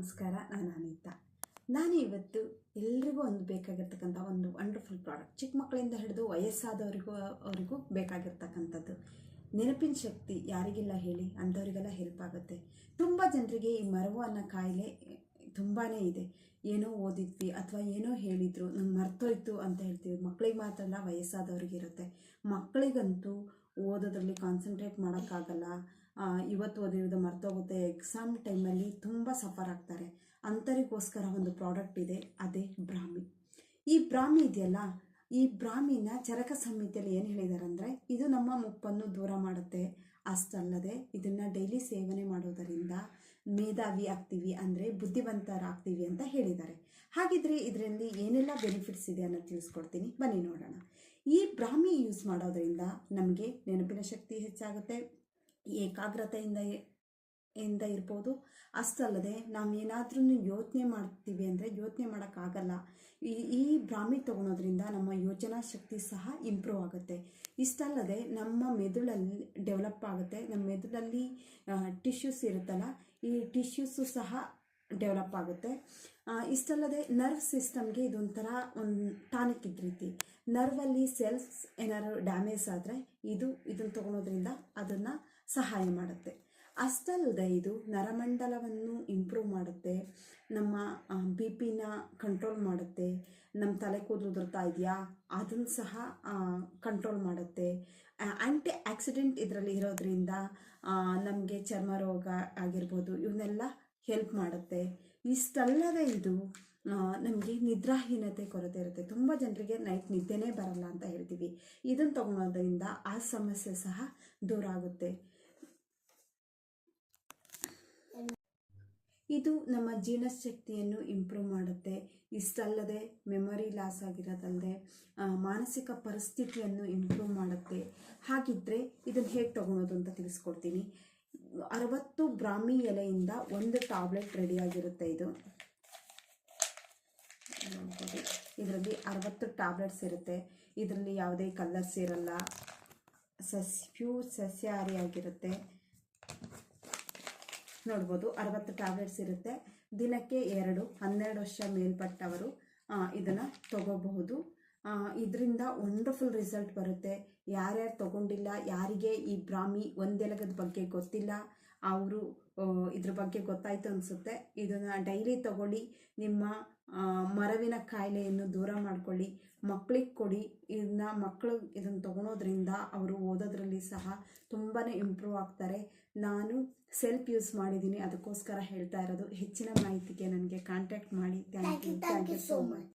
ನಮಸ್ಕಾರ, ನಾನು ಅನಿತಾ. ನಾನು ಇವತ್ತು ಎಲ್ರಿಗೂ ಒಂದು ಬೇಕಾಗಿರ್ತಕ್ಕಂಥ ಒಂದು ವಂಡರ್ಫುಲ್ ಪ್ರಾಡಕ್ಟ್ ಚಿಕ್ಕ ಮಕ್ಕಳಿಂದ ಹಿಡಿದು ವಯಸ್ಸಾದವರಿಗೂ, ಅವರಿಗೂ ಬೇಕಾಗಿರ್ತಕ್ಕಂಥದ್ದು. ನೆನಪಿನ ಶಕ್ತಿ ಯಾರಿಗಿಲ್ಲ ಹೇಳಿ, ಅಂಥವರಿಗೆಲ್ಲ ಹೆಲ್ಪ್ ಆಗುತ್ತೆ. ತುಂಬ ಜನರಿಗೆ ಈ ಮರವು ಅನ್ನೋ ಕಾಯಿಲೆ ತುಂಬಾ ಇದೆ. ಏನೋ ಓದಿದ್ವಿ ಅಥವಾ ಏನೋ ಹೇಳಿದ್ರು, ನಂಗೆ ಮರ್ತೋಯ್ತು ಅಂತ ಹೇಳ್ತೀವಿ. ಮಕ್ಕಳಿಗೆ ಮಾತ್ರ ಅಲ್ಲ ವಯಸ್ಸಾದವ್ರಿಗೆ ಇರುತ್ತೆ ಮಕ್ಕಳಿಗಂತೂ ಓದೋದ್ರಲ್ಲಿ ಕಾನ್ಸಂಟ್ರೇಟ್ ಮಾಡೋಕ್ಕಾಗಲ್ಲ. ಇವತ್ತು ಓದಿರೋದು ಮರ್ತೋಗುತ್ತೆ. ಎಕ್ಸಾಮ್ ಟೈಮಲ್ಲಿ ತುಂಬ ಸಫರ್ ಆಗ್ತಾರೆ. ಅಂಥರಿಗೋಸ್ಕರ ಒಂದು ಪ್ರಾಡಕ್ಟ್ ಇದೆ, ಅದೇ ಬ್ರಾಹ್ಮಿ ಈ ಬ್ರಾಹ್ಮಿ ಇದೆಯಲ್ಲ, ಈ ಬ್ರಾಹ್ಮಿನ ಚರಕ ಸಂಹಿತೆಯಲ್ಲಿ ಏನು ಹೇಳಿದ್ದಾರೆ ಅಂದರೆ ಇದು ನಮ್ಮ ಮುಪ್ಪನ್ನು ದೂರ ಮಾಡುತ್ತೆ. ಅಷ್ಟಲ್ಲದೆ ಇದನ್ನು ಡೈಲಿ ಸೇವನೆ ಮಾಡೋದರಿಂದ ಮೇಧಾವಿ ಆಗ್ತೀವಿ ಅಂದರೆ ಬುದ್ಧಿವಂತರಾಗ್ತೀವಿ ಅಂತ ಹೇಳಿದ್ದಾರೆ. ಹಾಗಿದ್ರೆ ಇದರಲ್ಲಿ ಏನೆಲ್ಲ ಬೆನಿಫಿಟ್ಸ್ ಇದೆ ಅನ್ನೋದು ತಿಳಿಸ್ಕೊಡ್ತೀನಿ. ಬನ್ನಿ ನೋಡೋಣ. ಈ ಬ್ರಾಹ್ಮಿ ಯೂಸ್ ಮಾಡೋದರಿಂದ ನಮಗೆ ನೆನಪಿನ ಶಕ್ತಿ ಹೆಚ್ಚಾಗುತ್ತೆ. ಏಕಾಗ್ರತೆಯಿಂದ ಇಂದ ಇರ್ಬೋದು. ಅಷ್ಟಲ್ಲದೆ ನಾವು ಏನಾದ್ರೂ ಯೋಚನೆ ಮಾಡ್ತೀವಿ ಅಂದರೆ ಯೋಚನೆ ಮಾಡೋಕ್ಕಾಗಲ್ಲ. ಈ ಈ ಬ್ರಾಹ್ಮಿ ತಗೊಳೋದ್ರಿಂದ ನಮ್ಮ ಯೋಚನಾ ಶಕ್ತಿ ಸಹ ಇಂಪ್ರೂವ್ ಆಗುತ್ತೆ. ಇಷ್ಟಲ್ಲದೆ ನಮ್ಮ ಮೆದುಳಲ್ಲಿ ಡೆವಲಪ್ ಆಗುತ್ತೆ. ನಮ್ಮ ಮೆದುಳಲ್ಲಿ ಟಿಶ್ಯೂಸ್ ಇರುತ್ತಲ್ಲ, ಈ ಟಿಶ್ಯೂಸು ಸಹ ಡೆವಲಪ್ ಆಗುತ್ತೆ. ಇಷ್ಟಲ್ಲದೆ ನರ್ವ್ ಸಿಸ್ಟಮ್ಗೆ ಇದೊಂಥರ ಒಂದು ಟಾನಿಕ್ ಇದ್ದ ರೀತಿ. ನರ್ವಲ್ಲಿ ಸೆಲ್ಸ್ ಏನಾದ್ರು ಡ್ಯಾಮೇಜ್ ಆದರೆ ಇದು, ಇದನ್ನು ತೊಗೊಳೋದ್ರಿಂದ ಅದನ್ನು ಸಹಾಯ ಮಾಡುತ್ತೆ. ಅಷ್ಟಲ್ಲದೆ ಇದು ನರಮಂಡಲವನ್ನು ಇಂಪ್ರೂವ್ ಮಾಡುತ್ತೆ, ನಮ್ಮ ಬಿ ಪಿನ ಕಂಟ್ರೋಲ್ ಮಾಡುತ್ತೆ ನಮ್ಮ ತಲೆ ಕೂದಲು ಬರ್ತಾ ಇದೆಯಾ ಅದನ್ನು ಸಹ ಕಂಟ್ರೋಲ್ ಮಾಡುತ್ತೆ. ಆ್ಯಂಟಿ ಆಕ್ಸಿಡೆಂಟ್ ಇದರಲ್ಲಿ ಇರೋದ್ರಿಂದ ನಮಗೆ ಚರ್ಮ ರೋಗ ಆಗಿರ್ಬೋದು ಇವನ್ನೆಲ್ಲ ಹೆಲ್ಪ್ ಮಾಡುತ್ತೆ. ಇಷ್ಟಲ್ಲದೆ ಇದು ನಮಗೆ ನಿದ್ರಾಹೀನತೆ ಕೊರತೆ ಇರುತ್ತೆ. ತುಂಬ ಜನರಿಗೆ ನೈಟ್ ನಿದ್ದೆನೇ ಬರಲ್ಲ ಅಂತ ಹೇಳ್ತೀವಿ. ಇದನ್ನು ತಗೊಳೋದ್ರಿಂದ ಆ ಸಮಸ್ಯೆ ಸಹ ದೂರ ಆಗುತ್ತೆ. ಇದು ನಮ್ಮ ಜೀರ್ಣಶಕ್ತಿಯನ್ನು ಇಂಪ್ರೂವ್ ಮಾಡುತ್ತೆ. ಇಷ್ಟಲ್ಲದೆ ಮೆಮೊರಿ ಲಾಸ್ ಆಗಿರೋದಲ್ಲದೆ ಮಾನಸಿಕ ಪರಿಸ್ಥಿತಿಯನ್ನು ಇಂಪ್ರೂವ್ ಮಾಡುತ್ತೆ. ಹಾಗಿದ್ದರೆ ಇದನ್ನು ಹೇಗೆ ತಗೊಳೋದು ಅಂತ ತಿಳಿಸ್ಕೊಡ್ತೀನಿ. ಅರವತ್ತು ಬ್ರಾಹ್ಮಿ ಎಲೆಯಿಂದ ಒಂದು ಟ್ಯಾಬ್ಲೆಟ್ ರೆಡಿಯಾಗಿರುತ್ತೆ ಇದು. ಇದರಲ್ಲಿ ಅರವತ್ತು ಟ್ಯಾಬ್ಲೆಟ್ಸ್ ಇರುತ್ತೆ. ಇದರಲ್ಲಿ ಯಾವುದೇ ಕಲರ್ಸ್ ಇರಲ್ಲ. ಸಸ್ ಪ್ಯೂರ್ ಸಸ್ಯಾಹಾರಿ ಆಗಿರುತ್ತೆ. ನೋಡ್ಬೋದು ಅರವತ್ತು ಟ್ಯಾಬ್ಲೆಟ್ಸ್ ಇರುತ್ತೆ. ದಿನಕ್ಕೆ ಎರಡು, ಹನ್ನೆರಡು ವರ್ಷ ಮೇಲ್ಪಟ್ಟವರು ಇದನ್ನು ತಗೋಬಹುದು. ಇದರಿಂದ ವಂಡರ್ಫುಲ್ ರಿಸಲ್ಟ್ ಬರುತ್ತೆ. ಯಾರ್ಯಾರು ತಗೊಂಡಿಲ್ಲ, ಯಾರಿಗೆ ಈ ಬ್ರಾಹ್ಮಿ ಒಂದೆಲಗದ ಬಗ್ಗೆ ಗೊತ್ತಿಲ್ಲ ಅವರು ಇದ್ರ ಬಗ್ಗೆ ಗೊತ್ತಾಯ್ತು ಅನಿಸುತ್ತೆ. ಇದನ್ನು ಡೈಲಿ ತಗೊಳ್ಳಿ ನಿಮ್ಮ ಮರವಿನ ಕಾಯಿಲೆಯನ್ನು ದೂರ ಮಾಡಿಕೊಳ್ಳಿ ಮಕ್ಕಳಿಗೆ ಕೊಡಿ. ಇದನ್ನ ಮಕ್ಕಳು ಇದನ್ನು ತಗೊಳೋದ್ರಿಂದ ಅವರು ಓದೋದ್ರಲ್ಲಿ ಸಹ ತುಂಬಾ ಇಂಪ್ರೂವ್ ಆಗ್ತಾರೆ. ನಾನು ಸೆಲ್ಫ್ ಯೂಸ್ ಮಾಡಿದ್ದೀನಿ. ಅದಕ್ಕೋಸ್ಕರ ಹೇಳ್ತಾ ಇರೋದು ಹೆಚ್ಚಿನ ಮಾಹಿತಿಗೆ ನನಗೆ ಕಾಂಟ್ಯಾಕ್ಟ್ ಮಾಡಿ. Thank you thank you so much